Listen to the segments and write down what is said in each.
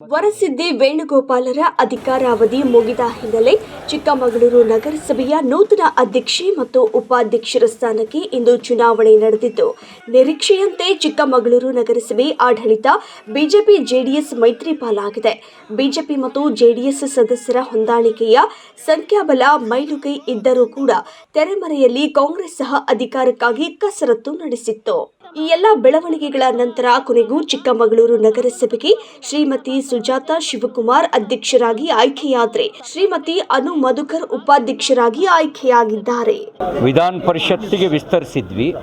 ವರಸಿದ್ದಿ ವೇಣುಗೋಪಾಲರ ಅಧಿಕಾರಾವಧಿ ಮುಗಿದ ಹಿನ್ನೆಲೆ ಚಿಕ್ಕಮಗಳೂರು ನಗರಸಭೆಯ ನೂತನ ಅಧ್ಯಕ್ಷೆ ಮತ್ತು ಉಪಾಧ್ಯಕ್ಷರ ಸ್ಥಾನಕ್ಕೆ ಇಂದು ಚುನಾವಣೆ ನಡೆದಿದ್ದು ನಿರೀಕ್ಷೆಯಂತೆ ಚಿಕ್ಕಮಗಳೂರು ನಗರಸಭೆ ಆಡಳಿತ ಬಿಜೆಪಿ ಜೆಡಿಎಸ್ ಮೈತ್ರಿ ಪಾಲಾಗಿದೆ ಬಿಜೆಪಿ ಮತ್ತು ಜೆಡಿಎಸ್ ಸದಸ್ಯರ ಹೊಂದಾಣಿಕೆಯ ಸಂಖ್ಯಾಬಲ ಮೈಲುಗೈ ಇದ್ದರೂ ಕೂಡ ತೆರೆಮರೆಯಲ್ಲಿ ಕಾಂಗ್ರೆಸ್ ಸಹ ಅಧಿಕಾರಕ್ಕಾಗಿ ಕಸರತ್ತು ನಡೆಸಿತ್ತು. ಈ ಎಲ್ಲ ಬೆಳವಣಿಗೆಗಳ ನಂತರ ಕೊನೆಗೂ ಚಿಕ್ಕಮಗಳೂರು ನಗರಸಭೆಗೆ ಶ್ರೀಮತಿ ಸುಜಾತ ಶಿವಕುಮಾರ್ ಅಧ್ಯಕ್ಷರಾಗಿ ಆಯ್ಕೆಯಾದ್ರೆ ಶ್ರೀಮತಿ ಅನು ಮಧುಕರ್ ಉಪಾಧ್ಯಕ್ಷರಾಗಿ ಆಯ್ಕೆಯಾಗಿದ್ದಾರೆ. ವಿಧಾನ ಪರಿಷತ್ತಿಗೆ ವಿಸ್ತರಿಸಿದ್ವಿ.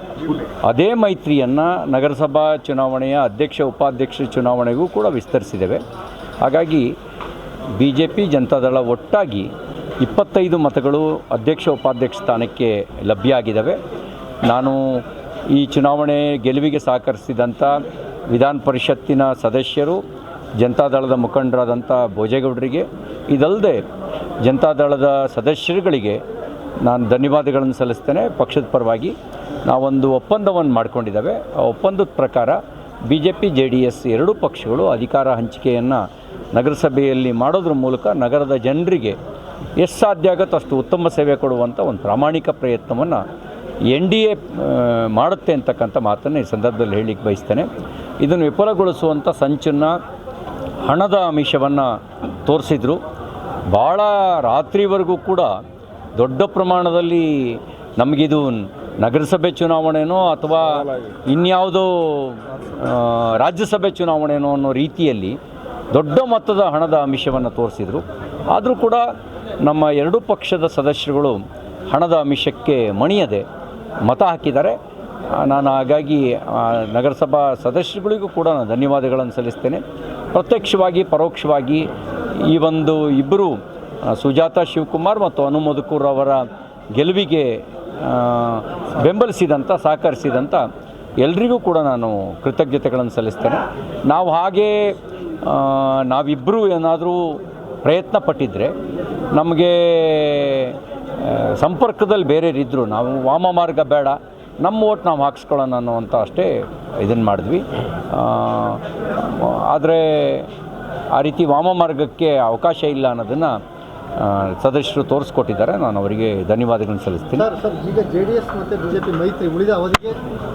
ಅದೇ ಮೈತ್ರಿಯನ್ನು ನಗರಸಭಾ ಚುನಾವಣೆಯ ಅಧ್ಯಕ್ಷ, ಉಪಾಧ್ಯಕ್ಷ ಚುನಾವಣೆಗೂ ಕೂಡ ವಿಸ್ತರಿಸಿದ್ದೇವೆ. ಹಾಗಾಗಿ ಬಿ ಜೆ ಪಿ ಜನತಾದಳ ಒಟ್ಟಾಗಿ ಇಪ್ಪತ್ತೈದು ಮತಗಳು ಅಧ್ಯಕ್ಷ, ಉಪಾಧ್ಯಕ್ಷ ಸ್ಥಾನಕ್ಕೆ ಲಭ್ಯ ಆಗಿದ್ದಾವೆ. ನಾನು ಈ ಚುನಾವಣೆ ಗೆಲುವಿಗೆ ಸಹಕರಿಸಿದಂಥ ವಿಧಾನ ಪರಿಷತ್ತಿನ ಸದಸ್ಯರು ಜನತಾದಳದ ಮುಖಂಡರಾದಂಥ ಭೋಜೇಗೌಡರಿಗೆ, ಇದಲ್ಲದೆ ಜನತಾದಳದ ಸದಸ್ಯರುಗಳಿಗೆ ನಾನು ಧನ್ಯವಾದಗಳನ್ನು ಸಲ್ಲಿಸ್ತೇನೆ. ಪಕ್ಷದ ಪರವಾಗಿ ನಾವೊಂದು ಒಪ್ಪಂದವನ್ನು ಮಾಡ್ಕೊಂಡಿದ್ದಾವೆ. ಆ ಒಪ್ಪಂದದ ಪ್ರಕಾರ B J P J D S ಎರಡೂ ಪಕ್ಷಗಳು ಅಧಿಕಾರ ಹಂಚಿಕೆಯನ್ನು ನಗರಸಭೆಯಲ್ಲಿ ಮಾಡೋದ್ರ ಮೂಲಕ ನಗರದ ಜನರಿಗೆ ಎಷ್ಟು ಸಾಧ್ಯ ಆಗುತ್ತೋ ಅಷ್ಟು ಉತ್ತಮ ಸೇವೆ ಕೊಡುವಂಥ ಒಂದು ಪ್ರಾಮಾಣಿಕ ಪ್ರಯತ್ನವನ್ನು ಎನ್ ಡಿ ಎ ಮಾಡುತ್ತೆ ಅಂತಕ್ಕಂಥ ಮಾತನ್ನು ಈ ಸಂದರ್ಭದಲ್ಲಿ ಹೇಳಲಿಕ್ಕೆ ಬಯಸ್ತೇನೆ. ಇದನ್ನು ವಿಫಲಗೊಳಿಸುವಂಥ ಸಂಚನ್ನು ಹಣದ ಅಮಿಷವನ್ನು ತೋರಿಸಿದ್ರು. ಭಾಳ ರಾತ್ರಿವರೆಗೂ ಕೂಡ ದೊಡ್ಡ ಪ್ರಮಾಣದಲ್ಲಿ ನಮಗಿದು ನಗರಸಭೆ ಚುನಾವಣೆನೋ ಅಥವಾ ಇನ್ಯಾವುದೋ ರಾಜ್ಯಸಭೆ ಚುನಾವಣೆನೋ ಅನ್ನೋ ರೀತಿಯಲ್ಲಿ ದೊಡ್ಡ ಮೊತ್ತದ ಹಣದ ಅಮಿಷವನ್ನು ತೋರಿಸಿದರು. ಆದರೂ ಕೂಡ ನಮ್ಮ ಎರಡೂ ಪಕ್ಷದ ಸದಸ್ಯರುಗಳು ಹಣದ ಅಮಿಷಕ್ಕೆ ಮಣಿಯದೆ ಮತ ಹಾಕಿದ್ದಾರೆ. ನಾನು ಹಾಗಾಗಿ ನಗರಸಭಾ ಸದಸ್ಯರುಗಳಿಗೂ ಕೂಡ ನಾನು ಧನ್ಯವಾದಗಳನ್ನು ಸಲ್ಲಿಸ್ತೇನೆ. ಪ್ರತ್ಯಕ್ಷವಾಗಿ, ಪರೋಕ್ಷವಾಗಿ ಈ ಒಂದು ಇಬ್ಬರು ಸುಜಾತ ಶಿವಕುಮಾರ್ ಮತ್ತು ಅನುಮೋದಕೂರ್ ಅವರ ಗೆಲುವಿಗೆ ಬೆಂಬಲಿಸಿದಂಥ ಸಹಕರಿಸಿದಂಥ ಎಲ್ರಿಗೂ ಕೂಡ ನಾನು ಕೃತಜ್ಞತೆಗಳನ್ನು ಸಲ್ಲಿಸ್ತೇನೆ. ನಾವು ಹಾಗೇ ನಾವಿಬ್ಬರೂ ಏನಾದರೂ ಪ್ರಯತ್ನ ಪಟ್ಟಿದ್ದರೆ ನಮಗೆ ಸಂಪರ್ಕದಲ್ಲಿ ಬೇರೆಯವರಿದ್ದರು ನಾವು ವಾಮ ಮಾರ್ಗ ಬೇಡ ನಮ್ಮ ಓಟ್ ನಾವು ಹಾಕ್ಸ್ಕೊಳ್ಳೋಣ ಅನ್ನುವಂಥ ಅಷ್ಟೇ ಇದನ್ನು ಮಾಡಿದ್ವಿ. ಆದರೆ ಆ ರೀತಿ ವಾಮ ಮಾರ್ಗಕ್ಕೆ ಅವಕಾಶ ಇಲ್ಲ ಅನ್ನೋದನ್ನು ಸದಸ್ಯರು ತೋರಿಸ್ಕೊಟ್ಟಿದ್ದಾರೆ. ನಾನು ಅವರಿಗೆ ಧನ್ಯವಾದಗಳನ್ನು ಸಲ್ಲಿಸ್ತೀನಿ. ಸರ್ ಸರ್ ಈಗ ಜೆ ಡಿ ಎಸ್ ಮತ್ತು ಬಿಜೆಪಿ ಮೈತ್ರಿ ಉಳಿದ ಅವಧಿಗೆ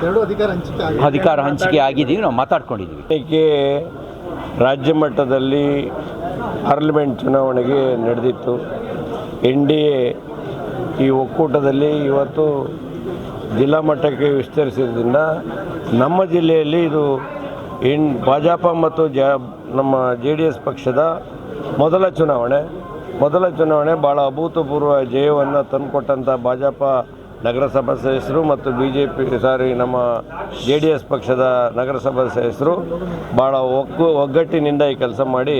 ಎರಡು ಅಧಿಕಾರ ಹಂಚಿಕೆ ಅಧಿಕಾರ ಹಂಚಿಕೆ ಆಗಿದ್ದೀವಿ ನಾವು ಮಾತಾಡ್ಕೊಂಡಿದ್ದೀವಿ. ಏಕೆ ರಾಜ್ಯ ಮಟ್ಟದಲ್ಲಿ ಪಾರ್ಲಿಮೆಂಟ್ ಚುನಾವಣೆಗೆ ನಡೆದಿತ್ತು. ಎನ್ ಡಿ ಎ ಈ ಒಕ್ಕೂಟದಲ್ಲಿ ಇವತ್ತು ಜಿಲ್ಲಾ ಮಟ್ಟಕ್ಕೆ ವಿಸ್ತರಿಸಿದ್ರಿಂದ ನಮ್ಮ ಜಿಲ್ಲೆಯಲ್ಲಿ ಇದು ಇನ್ ಭಾಜಪ ಮತ್ತು ಜ ನಮ್ಮ ಜೆ ಡಿ ಎಸ್ ಪಕ್ಷದ ಮೊದಲ ಚುನಾವಣೆ. ಮೊದಲ ಚುನಾವಣೆ ಭಾಳ ಅಭೂತಪೂರ್ವ ಜಯವನ್ನು ತಂದುಕೊಟ್ಟಂಥ ಭಾಜಪ ನಗರಸಭಾ ಸದಸ್ಯರು ಮತ್ತು ಬಿ ಜೆ ಪಿ, ಸಾರಿ ನಮ್ಮ ಜೆ ಡಿ ಎಸ್ ಪಕ್ಷದ ನಗರಸಭಾ ಸದಸ್ಯರು ಭಾಳ ಒಗ್ಗು ಒಗ್ಗಟ್ಟಿನಿಂದ ಈ ಕೆಲಸ ಮಾಡಿ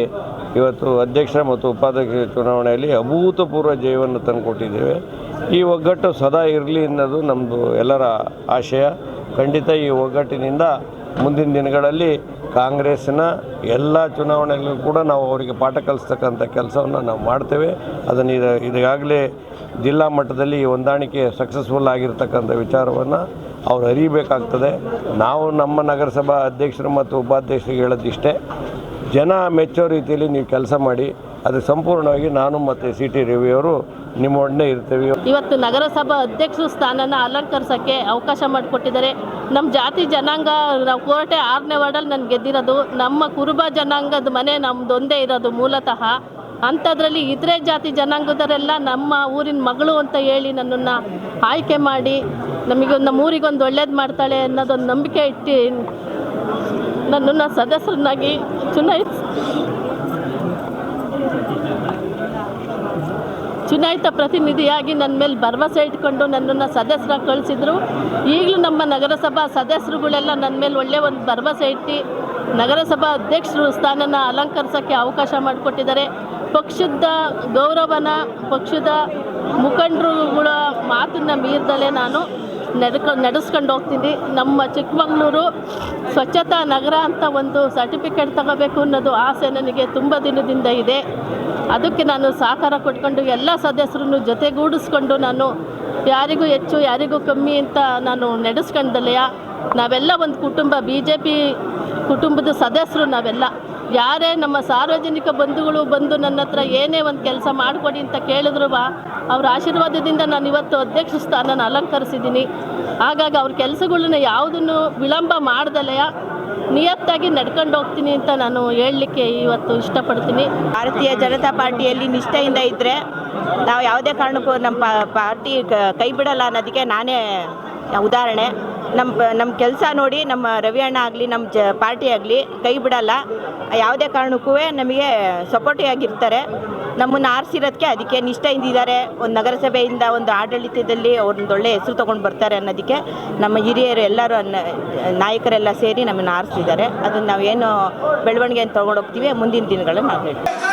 ಇವತ್ತು ಅಧ್ಯಕ್ಷ ಮತ್ತು ಉಪಾಧ್ಯಕ್ಷ ಚುನಾವಣೆಯಲ್ಲಿ ಅಭೂತಪೂರ್ವ ಜಯವನ್ನು ತಂದುಕೊಟ್ಟಿದ್ದೇವೆ. ಈ ಒಗ್ಗಟ್ಟು ಸದಾ ಇರಲಿ ಅನ್ನೋದು ನಮ್ಮದು ಎಲ್ಲರ ಆಶಯ. ಖಂಡಿತ ಈ ಒಗ್ಗಟ್ಟಿನಿಂದ ಮುಂದಿನ ದಿನಗಳಲ್ಲಿ ಕಾಂಗ್ರೆಸ್ನ ಎಲ್ಲ ಚುನಾವಣೆಗಳಲ್ಲೂ ಕೂಡ ನಾವು ಅವರಿಗೆ ಪಾಠ ಕಲಿಸ್ತಕ್ಕಂಥ ಕೆಲಸವನ್ನು ನಾವು ಮಾಡ್ತೇವೆ. ಅದನ್ನು ಇದು ಈಗಾಗಲೇ ಜಿಲ್ಲಾ ಮಟ್ಟದಲ್ಲಿ ಈ ಹೊಂದಾಣಿಕೆ ಸಕ್ಸಸ್ಫುಲ್ ಆಗಿರ್ತಕ್ಕಂಥ ವಿಚಾರವನ್ನು ಅವ್ರು ಅರಿಬೇಕಾಗ್ತದೆ. ನಾವು ನಮ್ಮ ನಗರಸಭಾ ಅಧ್ಯಕ್ಷರು ಮತ್ತು ಉಪಾಧ್ಯಕ್ಷರಿಗೆ ಹೇಳೋದಿಷ್ಟೇ. ಜನ ಮೆಚ್ಚೋ ರೀತಿಯಲ್ಲಿ ನೀವು ಕೆಲಸ ಮಾಡಿ, ಅದು ಸಂಪೂರ್ಣವಾಗಿ ನಾನು ಮತ್ತು ಸಿ ಟಿ ನಿಮ್ಮ ನಿಮ್ಮೊಡನೆ ಇರ್ತೇವೆ. ಇವತ್ತು ನಗರಸಭಾ ಅಧ್ಯಕ್ಷ ಸ್ಥಾನನ ಅಲಂಕರಿಸೋಕ್ಕೆ ಅವಕಾಶ ಮಾಡಿಕೊಟ್ಟಿದ್ದಾರೆ. ನಮ್ಮ ಜಾತಿ ಜನಾಂಗ, ನಾವು ಕೋಟೆ ಆರನೇ ವಾರ್ಡಲ್ಲಿ ನಾನು ಗೆದ್ದಿರೋದು, ನಮ್ಮ ಕುರುಬ ಜನಾಂಗದ ಮನೆ ನಮ್ಮದೊಂದೇ ಇರೋದು ಮೂಲತಃ. ಅಂಥದ್ರಲ್ಲಿ ಇತರೆ ಜಾತಿ ಜನಾಂಗದವರೆಲ್ಲ ನಮ್ಮ ಊರಿನ ಮಗಳು ಅಂತ ಹೇಳಿ ನನ್ನನ್ನು ಆಯ್ಕೆ ಮಾಡಿ ನಮಗೆ ನಮ್ಮ ಊರಿಗೊಂದು ಒಳ್ಳೇದು ಮಾಡ್ತಾಳೆ ಅನ್ನೋದೊಂದು ನಂಬಿಕೆ ಇಟ್ಟು ನನ್ನನ್ನು ಸದಸ್ಯರನ್ನಾಗಿ ಚುನಾಯಿತ ಚುನಾಯಿತ ಪ್ರತಿನಿಧಿಯಾಗಿ ನನ್ನ ಮೇಲೆ ಭರವಸೆ ಇಟ್ಕೊಂಡು ನನ್ನನ್ನು ಸದಸ್ಯರಾಗಿ ಕಳಿಸಿದ್ರು. ಈಗಲೂ ನಮ್ಮ ನಗರಸಭಾ ಸದಸ್ಯರುಗಳೆಲ್ಲ ನನ್ನ ಮೇಲೆ ಒಳ್ಳೆಯ ಒಂದು ಭರವಸೆ ಇಟ್ಟು ನಗರಸಭಾ ಅಧ್ಯಕ್ಷರು ಸ್ಥಾನನ ಅಲಂಕರಿಸೋಕ್ಕೆ ಅವಕಾಶ ಮಾಡಿಕೊಟ್ಟಿದ್ದಾರೆ. ಪಕ್ಷದ ಗೌರವನ, ಪಕ್ಷದ ಮುಖಂಡರುಗಳ ಮಾತನ್ನು ಮೀರಿದಲೇ ನಾನು ನಡ್ಕೊ ನಡೆಸ್ಕೊಂಡು ಹೋಗ್ತೀನಿ. ನಮ್ಮ ಚಿಕ್ಕಮಗಳೂರು ಸ್ವಚ್ಛತಾ ನಗರ ಅಂತ ಒಂದು ಸರ್ಟಿಫಿಕೇಟ್ ತಗೋಬೇಕು ಅನ್ನೋದು ಆಸೆ ನನಗೆ ತುಂಬ ದಿನದಿಂದ ಇದೆ. ಅದಕ್ಕೆ ನಾನು ಸಹಕಾರ ಕೊಟ್ಕೊಂಡು ಎಲ್ಲ ಸದಸ್ಯರನ್ನು ಜೊತೆಗೂಡಿಸ್ಕೊಂಡು ನಾನು ಯಾರಿಗೂ ಹೆಚ್ಚು, ಯಾರಿಗೂ ಕಮ್ಮಿ ಅಂತ ನಾನು ನಡೆಸ್ಕೊಂಡಲೆಯ ನಾವೆಲ್ಲ ಒಂದು ಕುಟುಂಬ ಬಿ ಜೆ ಪಿ ಕುಟುಂಬದ ಸದಸ್ಯರು ನಾವೆಲ್ಲ. ಯಾರೇ ನಮ್ಮ ಸಾರ್ವಜನಿಕ ಬಂಧುಗಳು ಬಂದು ನನ್ನ ಹತ್ರ ಏನೇ ಒಂದು ಕೆಲಸ ಮಾಡಿಕೊಡಿ ಅಂತ ಕೇಳಿದ್ರು ಬಾ, ಅವ್ರ ಆಶೀರ್ವಾದದಿಂದ ನಾನು ಇವತ್ತು ಅಧ್ಯಕ್ಷ ಸ್ಥಾನನ ಅಲಂಕರಿಸಿದ್ದೀನಿ ಹಾಗಾಗಿ ಅವ್ರ ಕೆಲಸಗಳನ್ನ ಯಾವುದನ್ನು ವಿಳಂಬ ಮಾಡ್ದಲೆಯ ನಿಯತ್ತಾಗಿ ನಡ್ಕೊಂಡು ಹೋಗ್ತೀನಿ ಅಂತ ನಾನು ಹೇಳಲಿಕ್ಕೆ ಇವತ್ತು ಇಷ್ಟಪಡ್ತೀನಿ. ಭಾರತೀಯ ಜನತಾ ಪಾರ್ಟಿಯಲ್ಲಿ ನಿಷ್ಠೆಯಿಂದ ಇದ್ದರೆ ನಾವು ಯಾವುದೇ ಕಾರಣಕ್ಕೂ ನಮ್ಮ ಪಾರ್ಟಿ ಕ- ಬಿಡಲ್ಲ ಅನ್ನೋದಕ್ಕೆ ನಾನೇ ಉದಾಹರಣೆ. ನಮ್ಮ ನಮ್ಮ ಕೆಲಸ ನೋಡಿ ನಮ್ಮ ರವಿ ಅಣ್ಣ ಆಗಲಿ ನಮ್ಮ ಜ, ಪಾರ್ಟಿ ಆಗಲಿ ಕೈ ಬಿಡಲ್ಲ. ಯಾವುದೇ ಕಾರಣಕ್ಕೂ ನಮಗೆ ಸಪೋರ್ಟಿವ್ ಆಗಿರ್ತಾರೆ. ನಮ್ಮನ್ನು ಆರಿಸಿರೋದಕ್ಕೆ ಅದಕ್ಕೆ ನಿಷ್ಠೆಯಿಂದ ಇದ್ದಾರೆ. ಒಂದು ನಗರಸಭೆಯಿಂದ ಒಂದು ಆಡಳಿತದಲ್ಲಿ ಒಂದು ಒಳ್ಳೆ ಹೆಸರು ತೊಗೊಂಡು ಬರ್ತಾರೆ ಅನ್ನೋದಕ್ಕೆ ನಮ್ಮ ಹಿರಿಯರು ಎಲ್ಲರೂ ಅನ್ನ- ನಾಯಕರೆಲ್ಲ ಸೇರಿ ನಮ್ಮನ್ನು ಆರಿಸಿದ್ದಾರೆ ಅದನ್ನು ನಾವು ಏನು ಬೆಳವಣಿಗೆಯನ್ನು ತೊಗೊಂಡು ಹೋಗ್ತೀವಿ, ಮುಂದಿನ ದಿನಗಳನ್ನು ನಾವು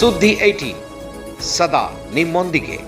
ಸುದ್ದಿ ಏಟೀನ್ ಸದಾ ನಿಮ್ಮೊಂದಿಗೆ